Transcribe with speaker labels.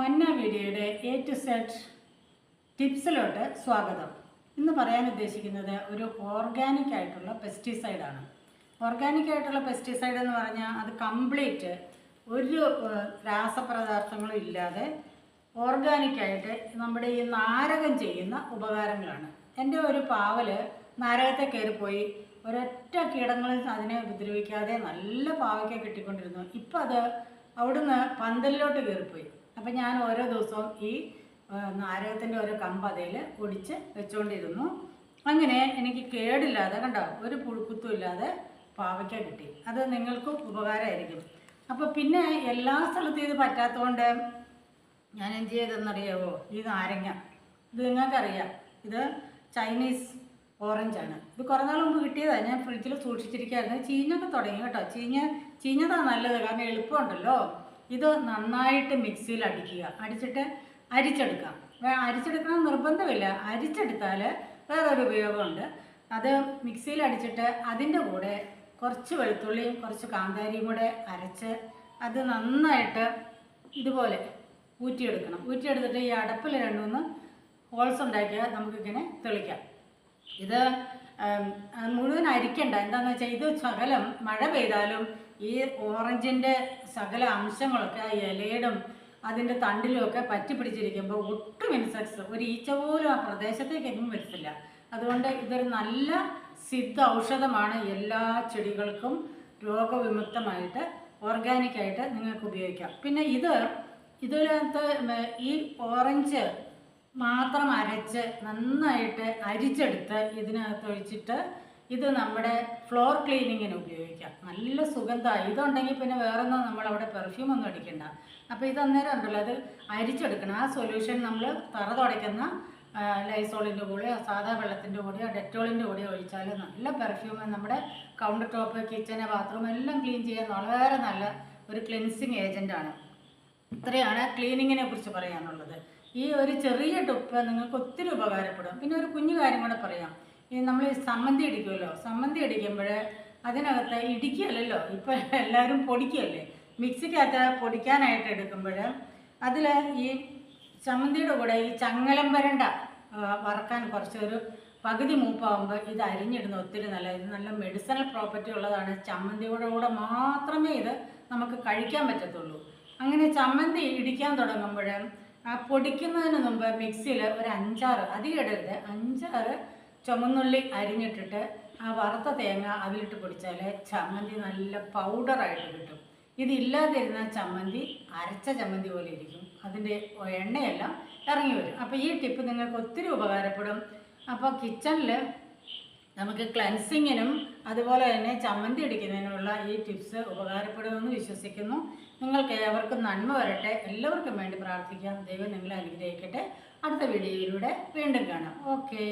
Speaker 1: മന്ന വീഡിയോയുടെ A to set ടിപ്സിലോട്ട് സ്വാഗതം. ഇന്ന് പറയാൻ ഉദ്ദേശിക്കുന്നത് ഒരു ഓർഗാനിക് ആയിട്ടുള്ള പെസ്റ്റിസൈഡാണ് ഓർഗാനിക് ആയിട്ടുള്ള പെസ്റ്റിസൈഡ് എന്ന് പറഞ്ഞാൽ അത് കംപ്ലീറ്റ് ഒരു രാസപദാർത്ഥങ്ങളും ഇല്ലാതെ ഓർഗാനിക്കായിട്ട് നമ്മുടെ ഈ നാരകം ചെയ്യുന്ന ഉപകാരങ്ങളാണ്. എന്റെ ഒരു പാവൽ നാരകത്തെ കയറിപ്പോയി. ഒരൊറ്റ കീടങ്ങളും അതിനെ ഉപദ്രവിക്കാതെ നല്ല പാവയ്ക്ക കിട്ടിക്കൊണ്ടിരുന്നു. ഇപ്പം അത് അവിടുന്ന് പന്തലിലോട്ട് കയറിപ്പോയി. അപ്പം ഞാൻ ഓരോ ദിവസവും ഈ നാരകത്തിന്റെ ഓരോ കമ്പ് അതിൽ ഒടിച്ച് വെച്ചുകൊണ്ടിരുന്നു അങ്ങനെ എനിക്ക് കേടില്ലാതെ കണ്ടോ ഒരു പുഴുക്കുത്തും ഇല്ലാതെ പാവയ്ക്ക കിട്ടി. അത് നിങ്ങൾക്കും ഉപകാരമായിരിക്കും. അപ്പോൾ പിന്നെ എല്ലാ സ്ഥലത്തും ഇത് പറ്റാത്തതുകൊണ്ട് ഞാൻ എന്ത് ചെയ്തെന്നറിയാവോ ഈ നാരങ്ങ. ഇത് നിങ്ങൾക്കറിയാം. ഇത് ചൈനീസ് ഓറഞ്ചാണ്. ഇത് കുറേ നാൾ മുമ്പ് കിട്ടിയതാണ് ഞാൻ ഫ്രിഡ്ജിൽ സൂക്ഷിച്ചിരിക്കുകയായിരുന്നു ചീഞ്ഞൊക്കെ തുടങ്ങി കേട്ടോ. ചീഞ്ഞ ചീഞ്ഞതാണ് നല്ലത്. കാരണം എളുപ്പമുണ്ടല്ലോ. ഇത് നന്നായിട്ട് മിക്സിയിൽ അടിക്കുക. അടിച്ചിട്ട് അരിച്ചെടുക്കാം. അരിച്ചെടുക്കണം നിർബന്ധമില്ല. അരിച്ചെടുത്താൽ വേറൊരു ഉപയോഗമുണ്ട്. അത് മിക്സിയിൽ അടിച്ചിട്ട് അതിന്റെ കൂടെ കുറച്ച് വെളുത്തുള്ളിയും കുറച്ച് കാന്താരിയും കൂടെ അരച്ച് അത് നന്നായിട്ട് ഇതുപോലെ ഊറ്റിയെടുക്കണം. ഊറ്റിയെടുത്തിട്ട് ഈ അടപ്പിൽ രണ്ട് മൂന്ന് ഹോൾസ് ഉണ്ടാക്കിയാൽ നമുക്കിങ്ങനെ തെളിക്കാം. ഇത് മുഴുവൻ അരിക്കണ്ട. എന്താണെന്ന് വെച്ചാൽ ഇത് ശകലം മഴ പെയ്താലും ഈ ഓറഞ്ചിന്റെ സകല അംശങ്ങളൊക്കെ ആ ഇലയിടും അതിന്റെ തണ്ടിലും ഒക്കെ പറ്റി പിടിച്ചിരിക്കുമ്പോൾ ഒട്ടും ഇൻസെക്ട്സ് ഒരു ഈച്ച പോലും ആ പ്രദേശത്തേക്കൊന്നും വരത്തില്ല. അതുകൊണ്ട് ഇതൊരു നല്ല സിദ്ധ ഔഷധമാണ് എല്ലാ ചെടികൾക്കും രോഗവിമുക്തമായിട്ട് ഓർഗാനിക്കായിട്ട് നിങ്ങൾക്ക് ഉപയോഗിക്കാം. പിന്നെ ഇത് ഇതിനകത്ത് ഈ ഓറഞ്ച് മാത്രം അരച്ച് നന്നായിട്ട് അരിച്ചെടുത്ത് ഇതിനകത്ത് ഒഴിച്ചിട്ട് ഇത് നമ്മുടെ ഫ്ലോർ ക്ലീനിങ്ങിന് ഉപയോഗിക്കാം. നല്ല സുഗന്ധമായി ഇതുണ്ടെങ്കിൽ പിന്നെ വേറൊന്നും നമ്മളവിടെ പെർഫ്യൂം ഒന്നും അടിക്കണ്ട. അപ്പോൾ ഇത് അന്നേരം ഉണ്ടല്ലോ അത് അരിച്ചെടുക്കണം. ആ സൊല്യൂഷൻ നമ്മൾ തറ തുടയ്ക്കുന്ന ലൈസോളിന്റെ കൂടെയോ സാധാ വെള്ളത്തിന്റെ കൂടെയോ ഡെറ്റോളിന്റെ കൂടെയോ ഒഴിച്ചാൽ നല്ല പെർഫ്യൂം നമ്മുടെ കൗണ്ടർ ടോപ്പ് കിച്ചന് ബാത്റൂം എല്ലാം ക്ലീൻ ചെയ്യാൻ വളരെ നല്ല ഒരു ക്ലിൻസിങ് ഏജന്റാണ് ഇത്രയാണ് ക്ലീനിങ്ങിനെ കുറിച്ച് പറയാനുള്ളത്. ഈ ഒരു ചെറിയ ടിപ്പ് നിങ്ങൾക്ക് ഒത്തിരി ഉപകാരപ്പെടും. പിന്നെ ഒരു കുഞ്ഞു കാര്യം കൂടെ പറയാം. ഈ നമ്മൾ സമ്മന്തി അടിക്കുമല്ലോ. സമ്മന്തി അടിക്കുമ്പോൾ അതിനകത്ത് ഇടിക്കുകയല്ലല്ലോ. ഇപ്പം എല്ലാവരും പൊടിക്കുകയല്ലേ? മിക്സിക്കകത്ത് പൊടിക്കാനായിട്ട് എടുക്കുമ്പോൾ അതിൽ ഈ ചമ്മന്തിയുടെ കൂടെ ഈ ചങ്ങലം വരണ്ട വറക്കാൻ കുറച്ചൊരു പകുതി മൂപ്പാകുമ്പോൾ ഇത് അരിഞ്ഞിടുന്ന ഒത്തിരി നല്ല ഇത് നല്ല മെഡിസിനൽ പ്രോപ്പർട്ടി ഉള്ളതാണ്. ചമ്മന്തിയുടെ കൂടെ മാത്രമേ ഇത് നമുക്ക് കഴിക്കാൻ പറ്റത്തുള്ളൂ. അങ്ങനെ ചമ്മന്തി ഇടിക്കാൻ തുടങ്ങുമ്പോൾ ആ പൊടിക്കുന്നതിന് മുമ്പ് മിക്സിയിൽ ഒരു അഞ്ചാറ് അധികം ഇടരുത്. അഞ്ചാറ് ചുമന്നുള്ളി അരിഞ്ഞിട്ടിട്ട് ആ വറുത്ത തേങ്ങ അതിലിട്ട് പൊടിച്ചാൽ ചമ്മന്തി നല്ല പൗഡറായിട്ട് കിട്ടും. ഇതില്ലാതിരുന്ന ചമ്മന്തി അരച്ച ചമ്മന്തി പോലെ ഇരിക്കും. അതിന്റെ എണ്ണയെല്ലാം ഇറങ്ങി വരും. അപ്പോൾ ഈ ടിപ്പ് നിങ്ങൾക്ക് ഒത്തിരി ഉപകാരപ്പെടും. അപ്പോൾ കിച്ചണിൽ നമുക്ക് ക്ലൻസിങ്ങിനും അതുപോലെ തന്നെ ചമ്മന്തി അടിക്കുന്നതിനുള്ള ഈ ടിപ്സ് ഉപകാരപ്പെടുമെന്ന് വിശ്വസിക്കുന്നു. നിങ്ങൾക്ക് ഏവർക്കും നന്മ വരട്ടെ. എല്ലാവർക്കും വേണ്ടി പ്രാർത്ഥിക്കാം. ദൈവം നിങ്ങളെ അനുഗ്രഹിക്കട്ടെ. അടുത്ത വീഡിയോയിലൂടെ വീണ്ടും കാണാം. ഓക്കേ.